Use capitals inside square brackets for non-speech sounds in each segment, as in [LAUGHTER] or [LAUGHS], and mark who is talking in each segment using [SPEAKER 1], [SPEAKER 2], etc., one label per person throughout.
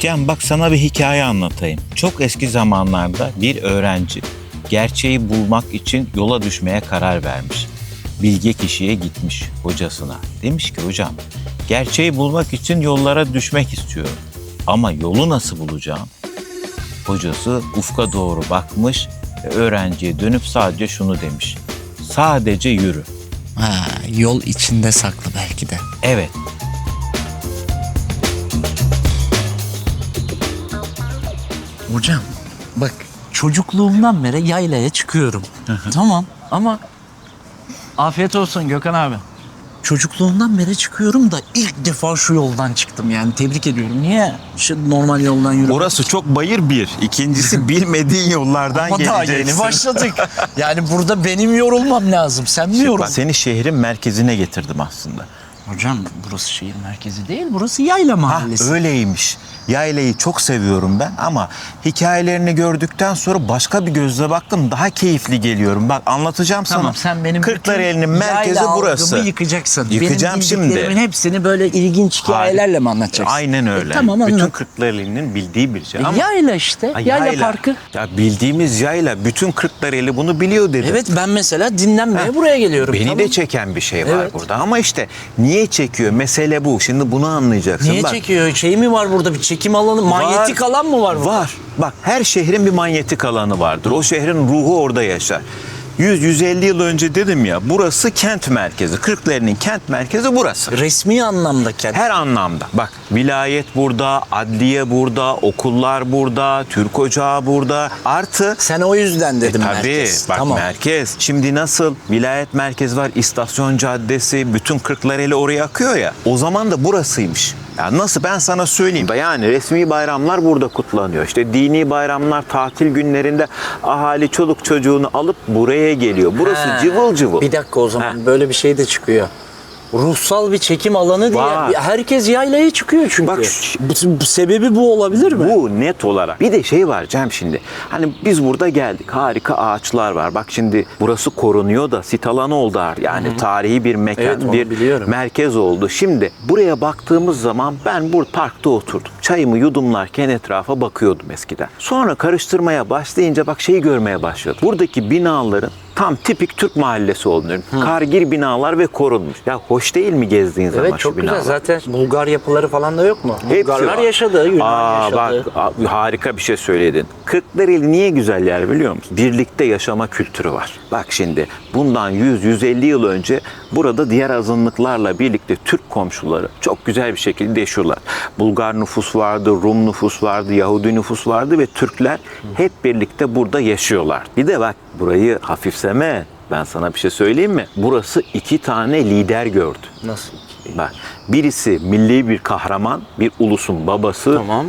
[SPEAKER 1] Cem bak sana bir hikaye anlatayım. Çok eski zamanlarda bir öğrenci gerçeği bulmak için yola düşmeye karar vermiş. Bilge kişiye gitmiş hocasına. Demiş ki hocam gerçeği bulmak için yollara düşmek istiyorum. Ama yolu nasıl bulacağım? Hocası ufka doğru bakmış ve öğrenciye dönüp sadece şunu demiş. Sadece yürü.
[SPEAKER 2] Ha, yol içinde saklı belki de.
[SPEAKER 1] Evet
[SPEAKER 2] Hocam bak çocukluğumdan beri yaylaya çıkıyorum. tamam ama afiyet olsun Gökhan abi. Çocukluğumdan beri çıkıyorum da ilk defa şu yoldan çıktım yani tebrik ediyorum. Niye şu normal yoldan yürüyorum?
[SPEAKER 1] Orası çok bayır bir. İkincisi [LAUGHS] bilmediğin yollardan
[SPEAKER 2] Ama daha
[SPEAKER 1] geleceksin.
[SPEAKER 2] yeni başladık. [LAUGHS] yani burada benim yorulmam lazım. Sen mi
[SPEAKER 1] Bak,
[SPEAKER 2] yorul?
[SPEAKER 1] seni şehrin merkezine getirdim aslında.
[SPEAKER 2] Hocam burası şehir merkezi değil. Burası yayla
[SPEAKER 1] Ha,
[SPEAKER 2] mahallesi.
[SPEAKER 1] öyleymiş. Yaylayı çok seviyorum ben ama hikayelerini gördükten sonra başka bir gözle baktım. Daha keyifli geliyorum. Bak anlatacağım
[SPEAKER 2] Tamam
[SPEAKER 1] sana.
[SPEAKER 2] sen benim
[SPEAKER 1] Kırklareli'nin
[SPEAKER 2] bütün
[SPEAKER 1] merkezi
[SPEAKER 2] yayla
[SPEAKER 1] burası.
[SPEAKER 2] yıkacaksın.
[SPEAKER 1] Yıkacağım
[SPEAKER 2] benim
[SPEAKER 1] şimdi.
[SPEAKER 2] bildiklerimin hepsini böyle ilginç hikayelerle mi anlatacaksın?
[SPEAKER 1] Aynen öyle.
[SPEAKER 2] E, tamam
[SPEAKER 1] Bütün
[SPEAKER 2] anlat.
[SPEAKER 1] Kırklareli'nin bildiği bir şey
[SPEAKER 2] E,
[SPEAKER 1] ama...
[SPEAKER 2] Yayla işte.
[SPEAKER 1] Ha,
[SPEAKER 2] yayla, parkı.
[SPEAKER 1] Ya bildiğimiz yayla. Bütün Kırklareli bunu biliyor dedi.
[SPEAKER 2] Evet ben mesela dinlenmeye buraya geliyorum.
[SPEAKER 1] Beni
[SPEAKER 2] Tamam.
[SPEAKER 1] de çeken bir şey var
[SPEAKER 2] Evet.
[SPEAKER 1] burada ama işte niye çekiyor mesele bu. Şimdi bunu anlayacaksın.
[SPEAKER 2] Niye
[SPEAKER 1] Bak,
[SPEAKER 2] çekiyor? Şey mi var burada bir çekim alanı, manyetik alan mı var? burada?
[SPEAKER 1] Var. Bak her şehrin bir manyetik alanı vardır. O şehrin ruhu orada yaşar. 100-150 yıl önce dedim ya burası kent merkezi. Kırklareli'nin kent merkezi burası.
[SPEAKER 2] Resmi anlamda kent.
[SPEAKER 1] Her anlamda. Bak vilayet burada, adliye burada, okullar burada, Türk ocağı burada. Artı
[SPEAKER 2] Sen o yüzden dedim
[SPEAKER 1] E tabii
[SPEAKER 2] merkez.
[SPEAKER 1] bak
[SPEAKER 2] tamam.
[SPEAKER 1] merkez. Şimdi nasıl vilayet merkezi var, istasyon caddesi, bütün Kırklareli oraya akıyor ya. O zaman da burasıymış. Ya nasıl ben sana söyleyeyim. Yani resmi bayramlar burada kutlanıyor. İşte dini bayramlar, tatil günlerinde ahali çoluk çocuğunu alıp buraya geliyor. Burası
[SPEAKER 2] Ha.
[SPEAKER 1] cıvıl cıvıl.
[SPEAKER 2] Bir dakika o zaman böyle bir şey de çıkıyor. Ruhsal bir çekim alanı diye
[SPEAKER 1] Var.
[SPEAKER 2] herkes yaylaya çıkıyor çünkü.
[SPEAKER 1] Bak
[SPEAKER 2] bu, bu sebebi bu olabilir mi?
[SPEAKER 1] Bu net olarak. Bir de şey var Cem şimdi. Hani biz burada geldik. Harika ağaçlar var. Bak şimdi burası korunuyor da sit alanı oldu artık. Yani tarihi bir mekan,
[SPEAKER 2] Evet, onu
[SPEAKER 1] bir
[SPEAKER 2] biliyorum.
[SPEAKER 1] merkez oldu. Şimdi buraya baktığımız zaman ben bu parkta oturdum. Çayımı yudumlarken etrafa bakıyordum eskiden. Sonra karıştırmaya başlayınca bak şeyi görmeye başladım. Buradaki binaların tam tipik Türk mahallesi olduğunu. Kargir binalar ve korunmuş. Ya hoş değil mi gezdiğin zaman
[SPEAKER 2] Evet çok güzel.
[SPEAKER 1] binalar?
[SPEAKER 2] Zaten Bulgar yapıları falan da yok mu?
[SPEAKER 1] Hepsi
[SPEAKER 2] Bulgarlar
[SPEAKER 1] var.
[SPEAKER 2] yaşadı, Yunan
[SPEAKER 1] Aa,
[SPEAKER 2] yaşadı.
[SPEAKER 1] Bak harika bir şey söyledin. Kırklareli niye güzel yer biliyor musun? Birlikte yaşama kültürü var. Bak şimdi bundan 100-150 yıl önce burada diğer azınlıklarla birlikte Türk komşuları çok güzel bir şekilde yaşıyorlar. Bulgar nüfus vardı, Rum nüfus vardı, Yahudi nüfus vardı ve Türkler hep birlikte burada yaşıyorlar. Bir de bak burayı hafifseme. Ben sana bir şey söyleyeyim mi? Burası iki tane lider gördü.
[SPEAKER 2] Nasıl?
[SPEAKER 1] Bak birisi milli bir kahraman, bir ulusun babası.
[SPEAKER 2] Tamam.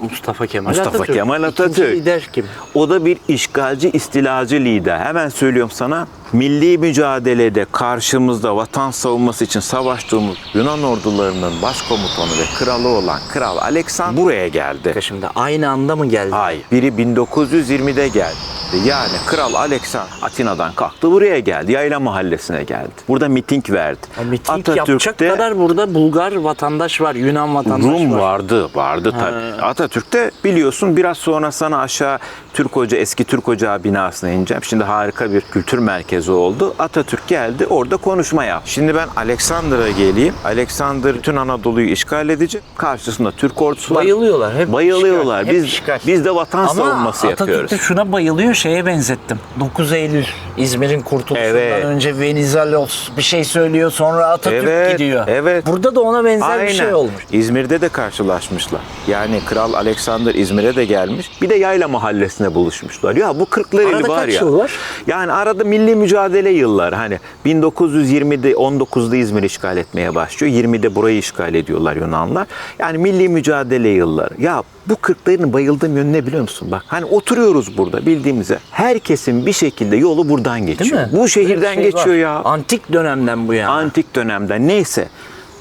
[SPEAKER 2] Mustafa Kemal
[SPEAKER 1] Mustafa
[SPEAKER 2] Atatürk.
[SPEAKER 1] Kemal
[SPEAKER 2] İkinci
[SPEAKER 1] Atatürk.
[SPEAKER 2] lider kim?
[SPEAKER 1] O da bir işgalci, istilacı lider. Hemen söylüyorum sana. Milli mücadelede karşımızda vatan savunması için savaştığımız Yunan ordularının başkomutanı ve kralı olan Kral Alexander buraya geldi.
[SPEAKER 2] Şimdi aynı anda mı geldi?
[SPEAKER 1] Hayır. Biri 1920'de geldi. Yani Kral Alexander Atina'dan kalktı buraya geldi. Yayla mahallesine geldi. Burada miting verdi.
[SPEAKER 2] Ha, miting yapacak kadar burada Bulgar vatandaş var, Yunan vatandaş
[SPEAKER 1] Rum
[SPEAKER 2] var.
[SPEAKER 1] vardı, vardı tabii. Atatürk'te biliyorsun biraz sonra sana aşağı Türk Hoca, eski Türk Ocağı binasına ineceğim. Şimdi harika bir kültür merkezi oldu. Atatürk geldi, orada konuşma yaptı. Şimdi ben Alexander'a geleyim. Alexander bütün Anadolu'yu işgal edecek. Karşısında Türk ordusu var.
[SPEAKER 2] Bayılıyorlar. Hep
[SPEAKER 1] Bayılıyorlar.
[SPEAKER 2] işgal, hep
[SPEAKER 1] biz
[SPEAKER 2] işgal.
[SPEAKER 1] biz de vatan
[SPEAKER 2] Ama
[SPEAKER 1] savunması
[SPEAKER 2] Atatürk
[SPEAKER 1] yapıyoruz.
[SPEAKER 2] de şuna bayılıyor şeye benzettim. 9 Eylül İzmir'in kurtuluşundan
[SPEAKER 1] Evet.
[SPEAKER 2] önce Venizelos bir şey söylüyor sonra Atatürk
[SPEAKER 1] Evet,
[SPEAKER 2] gidiyor.
[SPEAKER 1] evet.
[SPEAKER 2] Burada da ona benzer bir şey olmuş.
[SPEAKER 1] İzmir'de de karşılaşmışlar. Yani Kral Alexander İzmir'e de gelmiş. Bir de Yayla Mahallesi'ne buluşmuşlar. Ya bu Kırklareli
[SPEAKER 2] Arada
[SPEAKER 1] var
[SPEAKER 2] kaç
[SPEAKER 1] ya.
[SPEAKER 2] yıl var?
[SPEAKER 1] Yani arada milli mücadele yılları. Hani 1920'de 19'da İzmir işgal etmeye başlıyor. 20'de burayı işgal ediyorlar Yunanlar. Yani milli mücadele yılları. Ya bu Kırklareli'nin bayıldığım yönü ne biliyor musun? Bak hani oturuyoruz burada bildiğimize. Herkesin bir şekilde yolu buradan geçiyor.
[SPEAKER 2] Değil mi?
[SPEAKER 1] Bu şehirden
[SPEAKER 2] şey
[SPEAKER 1] geçiyor
[SPEAKER 2] var.
[SPEAKER 1] ya.
[SPEAKER 2] Antik dönemden bu yani.
[SPEAKER 1] Antik dönemden neyse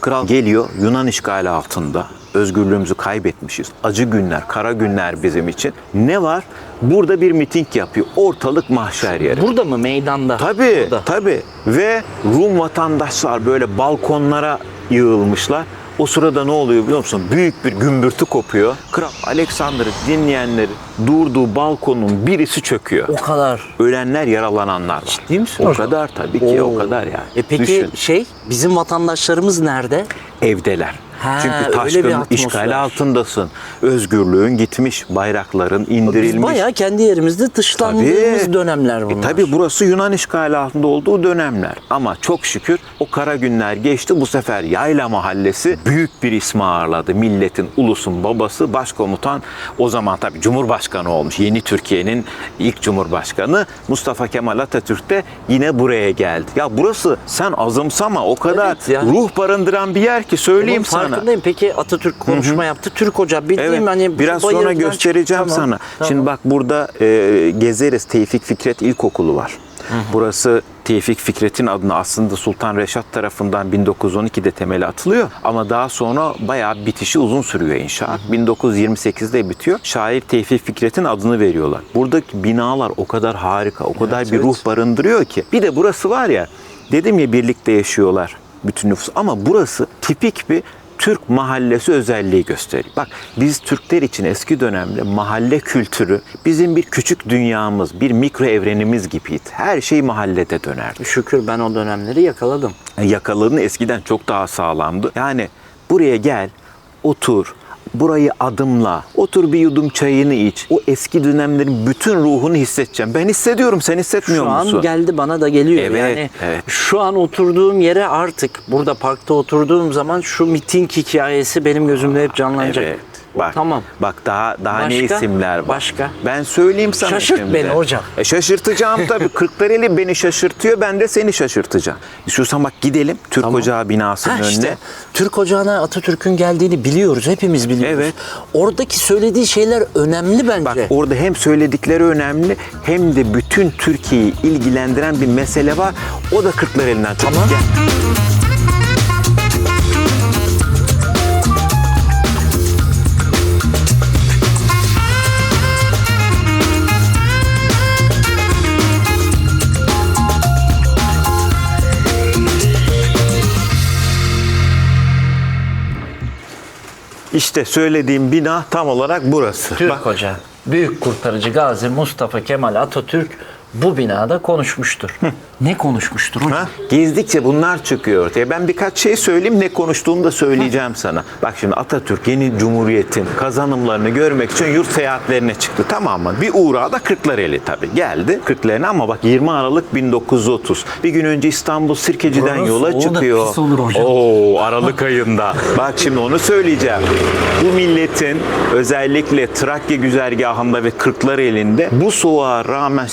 [SPEAKER 1] kral geliyor Yunan işgali altında. Özgürlüğümüzü kaybetmişiz. Acı günler, kara günler bizim için. Ne var? Burada bir miting yapıyor. Ortalık mahşer yeri.
[SPEAKER 2] Burada mı meydanda?
[SPEAKER 1] Tabii,
[SPEAKER 2] Burada.
[SPEAKER 1] tabii. Ve Rum vatandaşlar böyle balkonlara yığılmışlar. O sırada ne oluyor biliyor musun? Büyük bir gümbürtü kopuyor. Kral Alexander'ı dinleyenleri durduğu balkonun birisi çöküyor.
[SPEAKER 2] O kadar.
[SPEAKER 1] Ölenler, yaralananlar var.
[SPEAKER 2] Ciddi misin
[SPEAKER 1] O
[SPEAKER 2] hocam?
[SPEAKER 1] kadar tabii ki, o
[SPEAKER 2] Oo.
[SPEAKER 1] kadar yani.
[SPEAKER 2] E peki
[SPEAKER 1] Düşün,
[SPEAKER 2] şey bizim vatandaşlarımız nerede?
[SPEAKER 1] evdeler.
[SPEAKER 2] Ha,
[SPEAKER 1] Çünkü taşkın işgali altındasın. Özgürlüğün gitmiş, bayrakların indirilmiş.
[SPEAKER 2] Biz bayağı kendi yerimizde dışlandığımız
[SPEAKER 1] Tabii.
[SPEAKER 2] dönemler bunlar.
[SPEAKER 1] E tabii burası Yunan işgali altında olduğu dönemler. Ama çok şükür o kara günler geçti. Bu sefer Yayla Mahallesi büyük bir ismi ağırladı. Milletin, ulusun babası, başkomutan. O zaman tabii Cumhurbaşkanı olmuş. Yeni Türkiye'nin ilk Cumhurbaşkanı Mustafa Kemal Atatürk de yine buraya geldi. Ya burası sen azımsama o kadar
[SPEAKER 2] Evet ya.
[SPEAKER 1] ruh barındıran bir yer ki söyleyeyim
[SPEAKER 2] Bunun
[SPEAKER 1] sana.
[SPEAKER 2] Farkındayım. Peki Atatürk konuşma yaptı. Türk Hoca bildiğim
[SPEAKER 1] Evet.
[SPEAKER 2] hani
[SPEAKER 1] biraz sonra
[SPEAKER 2] bayırdan
[SPEAKER 1] göstereceğim
[SPEAKER 2] çıktı. Tamam,
[SPEAKER 1] sana.
[SPEAKER 2] tamam.
[SPEAKER 1] Şimdi bak burada e, gezeriz Tevfik Fikret İlkokulu var. Burası Tevfik Fikret'in adına aslında Sultan Reşat tarafından 1912'de temeli atılıyor ama daha sonra bayağı bitişi uzun sürüyor inşaat. 1928'de bitiyor. Şair Tevfik Fikret'in adını veriyorlar. Buradaki binalar o kadar harika, o kadar bir
[SPEAKER 2] evet.
[SPEAKER 1] ruh barındırıyor ki. Bir de burası var ya, dedim ya birlikte yaşıyorlar bütün nüfus ama burası tipik bir Türk mahallesi özelliği gösteriyor. Bak biz Türkler için eski dönemde mahalle kültürü bizim bir küçük dünyamız, bir mikro evrenimiz gibiydi. Her şey mahallede dönerdi.
[SPEAKER 2] Şükür ben o dönemleri yakaladım.
[SPEAKER 1] Yakaların eskiden çok daha sağlamdı. Yani buraya gel, otur, burayı adımla, otur bir yudum çayını iç. O eski dönemlerin bütün ruhunu hissedeceğim. Ben hissediyorum, sen hissetmiyor
[SPEAKER 2] Şu
[SPEAKER 1] musun?
[SPEAKER 2] an geldi bana da geliyor.
[SPEAKER 1] Evet,
[SPEAKER 2] yani
[SPEAKER 1] evet.
[SPEAKER 2] şu an oturduğum yere artık burada parkta oturduğum zaman şu miting hikayesi benim gözümde hep canlanacak.
[SPEAKER 1] Evet. Bak,
[SPEAKER 2] Tamam.
[SPEAKER 1] Bak daha daha ne
[SPEAKER 2] Başka?
[SPEAKER 1] isimler var.
[SPEAKER 2] Başka?
[SPEAKER 1] Ben söyleyeyim sana
[SPEAKER 2] Şaşırt
[SPEAKER 1] şimdi.
[SPEAKER 2] beni hocam.
[SPEAKER 1] E şaşırtacağım tabii. [LAUGHS] Kırklareli beni şaşırtıyor. Ben de seni şaşırtacağım. İstiyorsan bak gidelim Türk
[SPEAKER 2] Tamam.
[SPEAKER 1] Ocağı binasının
[SPEAKER 2] Ha
[SPEAKER 1] önüne.
[SPEAKER 2] işte Türk Ocağı'na Atatürk'ün geldiğini biliyoruz. Hepimiz biliyoruz.
[SPEAKER 1] Evet.
[SPEAKER 2] Oradaki söylediği şeyler önemli bence.
[SPEAKER 1] Bak orada hem söyledikleri önemli hem de bütün Türkiye'yi ilgilendiren bir mesele var. O da Kırklareli'nden.
[SPEAKER 2] Tamam.
[SPEAKER 1] Gel. İşte söylediğim bina tam olarak burası.
[SPEAKER 2] Türk
[SPEAKER 1] Bak,
[SPEAKER 2] Hoca, büyük kurtarıcı Gazi Mustafa Kemal Atatürk bu binada konuşmuştur. ne konuşmuştur hocam?
[SPEAKER 1] Ha? Gezdikçe bunlar çıkıyor ortaya. Ben birkaç şey söyleyeyim ne konuştuğumu da söyleyeceğim sana. Bak şimdi Atatürk yeni cumhuriyetin kazanımlarını görmek için yurt seyahatlerine çıktı tamam mı? Bir uğrağı da Kırklareli tabii. Geldi Kırklareli ama bak 20 Aralık 1930. Bir gün önce İstanbul Sirkeci'den
[SPEAKER 2] Buranın
[SPEAKER 1] yola çıkıyor.
[SPEAKER 2] pis olur hocam.
[SPEAKER 1] Oo [LAUGHS] Aralık ayında. Bak şimdi onu söyleyeceğim. Bu milletin özellikle Trakya güzergahında ve Kırklareli'nde bu soğuğa rağmen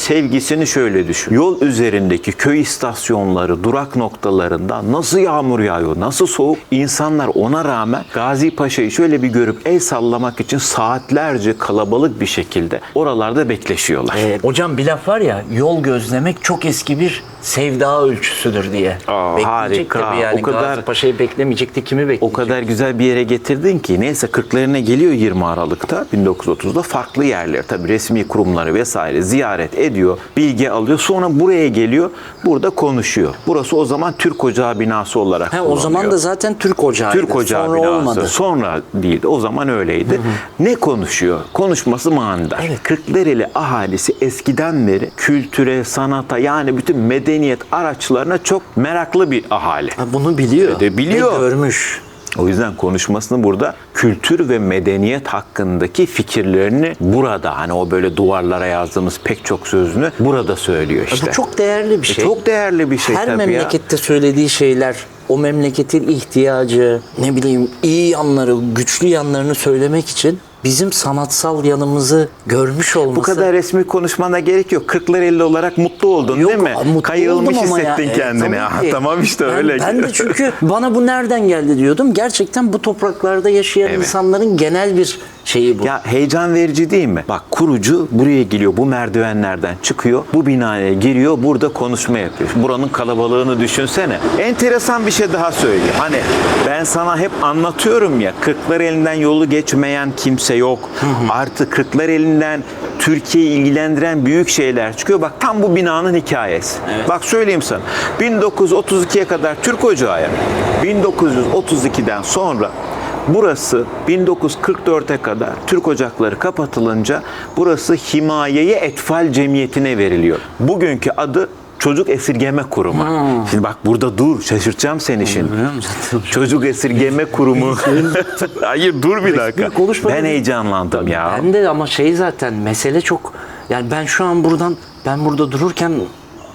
[SPEAKER 1] sevgisini şöyle düşün. Yol üzerindeki köy istasyonları, durak noktalarında nasıl yağmur yağıyor, nasıl soğuk. İnsanlar ona rağmen Gazi Paşa'yı şöyle bir görüp el sallamak için saatlerce kalabalık bir şekilde oralarda bekleşiyorlar.
[SPEAKER 2] Ee, hocam bir laf var ya yol gözlemek çok eski bir sevda ölçüsüdür diye.
[SPEAKER 1] Aa,
[SPEAKER 2] Bekleyecek
[SPEAKER 1] harika.
[SPEAKER 2] tabii yani.
[SPEAKER 1] O kadar-
[SPEAKER 2] Gazi Paşa'yı beklemeyecekti kimi bekleyecek?
[SPEAKER 1] O kadar güzel bir yere getirdin ki neyse kırklarına geliyor 20 Aralık'ta 1930'da farklı yerler tabi resmi kurumları vesaire ziyaret ediyor bilgi alıyor sonra buraya geliyor burada konuşuyor. Burası o zaman Türk Ocağı binası olarak
[SPEAKER 2] He, o zaman da zaten Türk Ocağı'ydı.
[SPEAKER 1] Türk Ocağı
[SPEAKER 2] Sonra
[SPEAKER 1] binası.
[SPEAKER 2] olmadı.
[SPEAKER 1] Sonra değildi. O zaman öyleydi. Ne konuşuyor? Konuşması manidar.
[SPEAKER 2] Evet.
[SPEAKER 1] Kırklareli ahalisi eskiden beri kültüre, sanata yani bütün medeniyet araçlarına çok meraklı bir ahali.
[SPEAKER 2] Ha, bunu biliyor.
[SPEAKER 1] E de biliyor.
[SPEAKER 2] Ve görmüş.
[SPEAKER 1] O yüzden konuşmasını burada kültür ve medeniyet hakkındaki fikirlerini burada hani o böyle duvarlara yazdığımız pek çok sözünü burada söylüyor işte.
[SPEAKER 2] Bu çok değerli bir şey.
[SPEAKER 1] çok değerli bir şey
[SPEAKER 2] Her
[SPEAKER 1] tabii ya.
[SPEAKER 2] memlekette söylediği şeyler o memleketin ihtiyacı, ne bileyim iyi yanları, güçlü yanlarını söylemek için bizim sanatsal yanımızı görmüş olması.
[SPEAKER 1] Bu kadar resmi konuşmana gerek yok. 40'lar 50 olarak mutlu oldun
[SPEAKER 2] Yok,
[SPEAKER 1] değil mi?
[SPEAKER 2] mutlu
[SPEAKER 1] Kayılmış
[SPEAKER 2] ama ya.
[SPEAKER 1] hissettin
[SPEAKER 2] E,
[SPEAKER 1] kendini.
[SPEAKER 2] tabii
[SPEAKER 1] Ah,
[SPEAKER 2] ki.
[SPEAKER 1] tamam işte
[SPEAKER 2] ben,
[SPEAKER 1] öyle.
[SPEAKER 2] Ben de çünkü [LAUGHS] bana bu nereden geldi diyordum. Gerçekten bu topraklarda yaşayan
[SPEAKER 1] Evet.
[SPEAKER 2] insanların genel bir şeyi bu.
[SPEAKER 1] Ya heyecan verici değil mi? Bak kurucu buraya geliyor, bu merdivenlerden çıkıyor, bu binaya giriyor, burada konuşma yapıyor. Buranın kalabalığını düşünsene. Enteresan bir şey daha söyleyeyim. Hani ben sana hep anlatıyorum ya, kırklar elinden yolu geçmeyen kimse yok. Artı kırklar elinden Türkiye'yi ilgilendiren büyük şeyler çıkıyor. Bak tam bu binanın hikayesi. Bak söyleyeyim sana. 1932'ye kadar Türk Ocağı. 1932'den sonra Burası 1944'e kadar Türk Ocakları kapatılınca burası Himayeyi Etfal Cemiyeti'ne veriliyor. Bugünkü adı Çocuk Esirgeme Kurumu. Şimdi bak burada dur şaşırtacağım seni şimdi. Çocuk Esirgeme Kurumu. [LAUGHS] [LAUGHS] Hayır dur bir dakika. Ben heyecanlandım ya.
[SPEAKER 2] Ben de ama şey zaten mesele çok yani ben şu an buradan ben burada dururken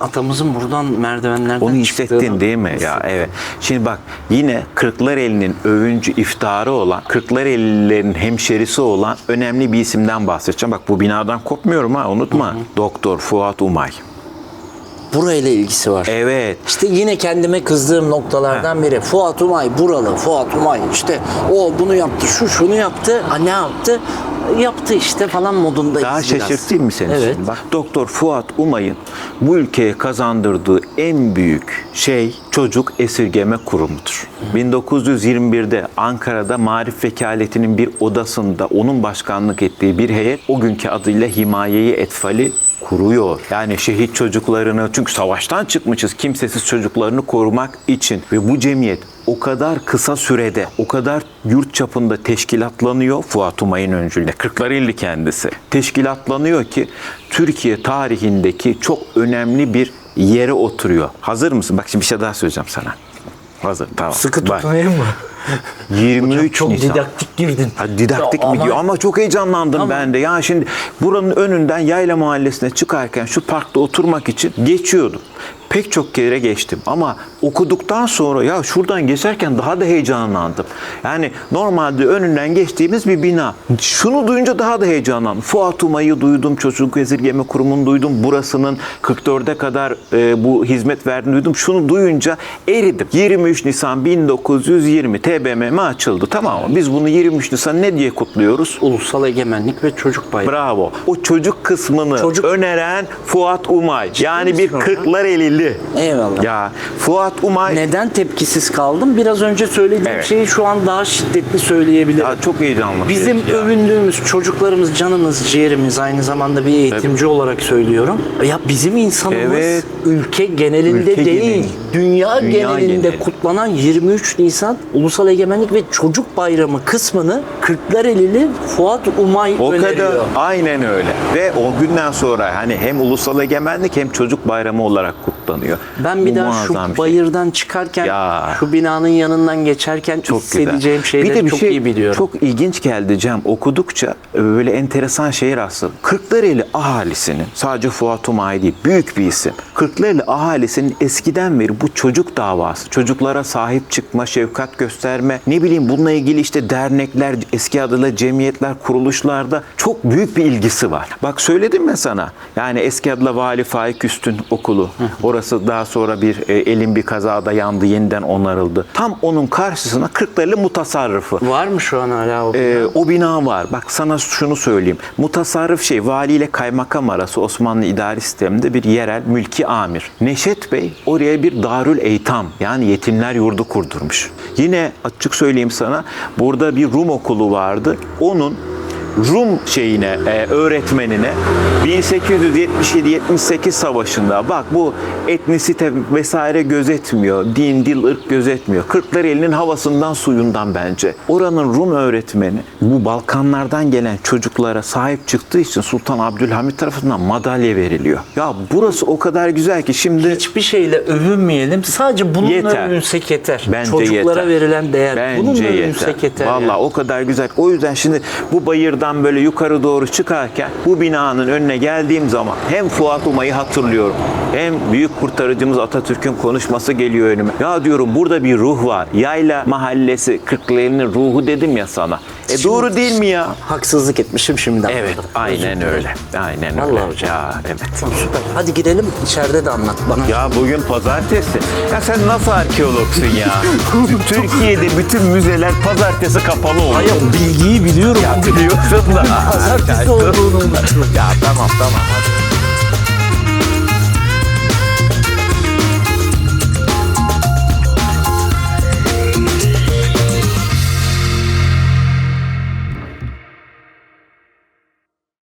[SPEAKER 2] atamızın buradan merdivenlerden
[SPEAKER 1] Onu hissettin değil mi? Ya evet. Şimdi bak yine Kırklareli'nin övüncü iftarı olan, Kırklarelilerin hemşerisi olan önemli bir isimden bahsedeceğim. Bak bu binadan kopmuyorum ha unutma. Doktor Fuat Umay.
[SPEAKER 2] Burayla ilgisi var.
[SPEAKER 1] Evet.
[SPEAKER 2] İşte yine kendime kızdığım noktalardan biri. Fuat Umay buralı. Fuat Umay işte o bunu yaptı, şu şunu yaptı. Ha ne yaptı? Yaptı işte falan modundayız
[SPEAKER 1] Daha şaşırtayım mı seni?
[SPEAKER 2] Evet.
[SPEAKER 1] şimdi? Bak Doktor Fuat Umay'ın bu ülkeye kazandırdığı en büyük şey çocuk esirgeme kurumudur. 1921'de Ankara'da Marif Vekaleti'nin bir odasında onun başkanlık ettiği bir heyet o günkü adıyla Himayeyi Etfali kuruyor. Yani şehit çocuklarını çünkü savaştan çıkmışız kimsesiz çocuklarını korumak için ve bu cemiyet o kadar kısa sürede, o kadar yurt çapında teşkilatlanıyor Fuat Umay'ın öncülüğünde. Kırklareli kendisi. Teşkilatlanıyor ki Türkiye tarihindeki çok önemli bir yere oturuyor. Hazır mısın? Bak şimdi bir şey daha söyleyeceğim sana. Hazır tamam.
[SPEAKER 2] Sıkı
[SPEAKER 1] Bak,
[SPEAKER 2] tutmayayım mı? [LAUGHS]
[SPEAKER 1] 23
[SPEAKER 2] Çok
[SPEAKER 1] Nisan.
[SPEAKER 2] didaktik girdin.
[SPEAKER 1] Ha, didaktik
[SPEAKER 2] Ya
[SPEAKER 1] mi
[SPEAKER 2] ama-
[SPEAKER 1] diyor ama çok heyecanlandım
[SPEAKER 2] Ama-
[SPEAKER 1] ben de. Ya şimdi buranın önünden Yayla Mahallesi'ne çıkarken şu parkta oturmak için geçiyordum pek çok kere geçtim ama okuduktan sonra ya şuradan geçerken daha da heyecanlandım. Yani normalde önünden geçtiğimiz bir bina. Şunu duyunca daha da heyecanlandım. Fuat Umay'ı duydum, Çocuk Esirgeme Kurumu'nu duydum. Burasının 44'e kadar e, bu hizmet verdiğini duydum. Şunu duyunca eridim. 23 Nisan 1920 TBMM açıldı. Tamam mı? Biz bunu 23 Nisan ne diye kutluyoruz?
[SPEAKER 2] Ulusal Egemenlik ve Çocuk Bayramı.
[SPEAKER 1] Bravo. O çocuk kısmını
[SPEAKER 2] çocuk...
[SPEAKER 1] öneren Fuat Umay. Ciddi yani bir
[SPEAKER 2] 40'lar
[SPEAKER 1] 50'li önemli.
[SPEAKER 2] Eyvallah.
[SPEAKER 1] Ya Fuat Umay
[SPEAKER 2] Neden tepkisiz kaldım? Biraz önce söylediğim
[SPEAKER 1] Evet.
[SPEAKER 2] şeyi şu an daha şiddetli söyleyebilirim.
[SPEAKER 1] ya çok iyi anlatıyor.
[SPEAKER 2] Bizim
[SPEAKER 1] ya.
[SPEAKER 2] övündüğümüz çocuklarımız canımız ciğerimiz aynı zamanda bir eğitimci olarak söylüyorum. Ya bizim insanımız
[SPEAKER 1] Evet.
[SPEAKER 2] ülke genelinde
[SPEAKER 1] Ülke
[SPEAKER 2] değil
[SPEAKER 1] geneli.
[SPEAKER 2] dünya,
[SPEAKER 1] Dünya
[SPEAKER 2] genelinde
[SPEAKER 1] geneli.
[SPEAKER 2] kutlanan 23 Nisan Ulusal Egemenlik ve Çocuk Bayramı kısmını Kırklareli'li Fuat Umay
[SPEAKER 1] O
[SPEAKER 2] öneriyor.
[SPEAKER 1] kadar aynen öyle. Ve o günden sonra hani hem ulusal egemenlik hem çocuk bayramı olarak kutlanıyor.
[SPEAKER 2] Ben bir
[SPEAKER 1] Bu
[SPEAKER 2] daha şu
[SPEAKER 1] şey.
[SPEAKER 2] bayırdan çıkarken,
[SPEAKER 1] Ya.
[SPEAKER 2] şu binanın yanından geçerken
[SPEAKER 1] çok
[SPEAKER 2] hissedeceğim
[SPEAKER 1] güzel.
[SPEAKER 2] şeyleri
[SPEAKER 1] bir de bir
[SPEAKER 2] çok
[SPEAKER 1] şey
[SPEAKER 2] iyi biliyorum.
[SPEAKER 1] Çok ilginç geldi Cem. Okudukça böyle enteresan şeye rastladım. Kırklareli ahalisinin sadece Fuat Umay değil büyük bir isim. Kırklareli ahalisinin eskiden beri bu çocuk davası, çocuklara sahip çıkma, şefkat gösterme, ne bileyim bununla ilgili işte dernekler, eski adıyla cemiyetler, kuruluşlarda çok büyük bir ilgisi var. Bak söyledim mi sana? Yani eski adıyla Vali Faik Üstün okulu. Orası daha sonra bir e, elin bir kazada yandı, yeniden onarıldı. Tam onun karşısına Kırklareli mutasarrıfı.
[SPEAKER 2] Var mı şu an hala o?
[SPEAKER 1] Ee, o bina var. Bak sana şunu söyleyeyim. Mutasarrıf şey vali ile kaymakam arası Osmanlı idari sisteminde bir yerel mülki amir. Neşet Bey oraya bir darül eytam yani yetimler yurdu kurdurmuş. Yine açık söyleyeyim sana burada bir Rum okulu vardı. Onun Rum şeyine, e, öğretmenine 1877-78 savaşında bak bu etnisite vesaire gözetmiyor, din, dil, ırk gözetmiyor. Kırklareli'nin havasından suyundan bence. Oranın Rum öğretmeni bu Balkanlardan gelen çocuklara sahip çıktığı için Sultan Abdülhamit tarafından madalya veriliyor. Ya burası o kadar güzel ki şimdi
[SPEAKER 2] Hiçbir şeyle övünmeyelim. Sadece bununla
[SPEAKER 1] Yeter.
[SPEAKER 2] övünsek yeter.
[SPEAKER 1] Bence
[SPEAKER 2] Çocuklara
[SPEAKER 1] yeter.
[SPEAKER 2] verilen değer.
[SPEAKER 1] Bence
[SPEAKER 2] bununla
[SPEAKER 1] yeter.
[SPEAKER 2] övünsek yeter.
[SPEAKER 1] Vallahi
[SPEAKER 2] yani.
[SPEAKER 1] o kadar güzel. O yüzden şimdi bu bayırdan Buradan böyle yukarı doğru çıkarken bu binanın önüne geldiğim zaman hem Fuat Umay'ı hatırlıyorum hem büyük kurtarıcımız Atatürk'ün konuşması geliyor önüme. Ya diyorum burada bir ruh var. Yayla mahallesi Kırklareli'nin ruhu dedim ya sana. E doğru değil mi ya?
[SPEAKER 2] Haksızlık etmişim şimdi
[SPEAKER 1] Evet, aynen öyle. Aynen öyle.
[SPEAKER 2] Vallahi hocam.
[SPEAKER 1] Ya evet.
[SPEAKER 2] Tamam, süper. Hadi girelim içeride de anlat bana.
[SPEAKER 1] Ya bugün pazartesi. Ya sen nasıl arkeologsun ya? [LAUGHS] Türkiye'de bütün müzeler pazartesi kapalı oluyor.
[SPEAKER 2] Hayır bilgiyi biliyorum.
[SPEAKER 1] Ya biliyorsun da.
[SPEAKER 2] Pazartesi olduğunu.
[SPEAKER 1] Ya tamam tamam hadi.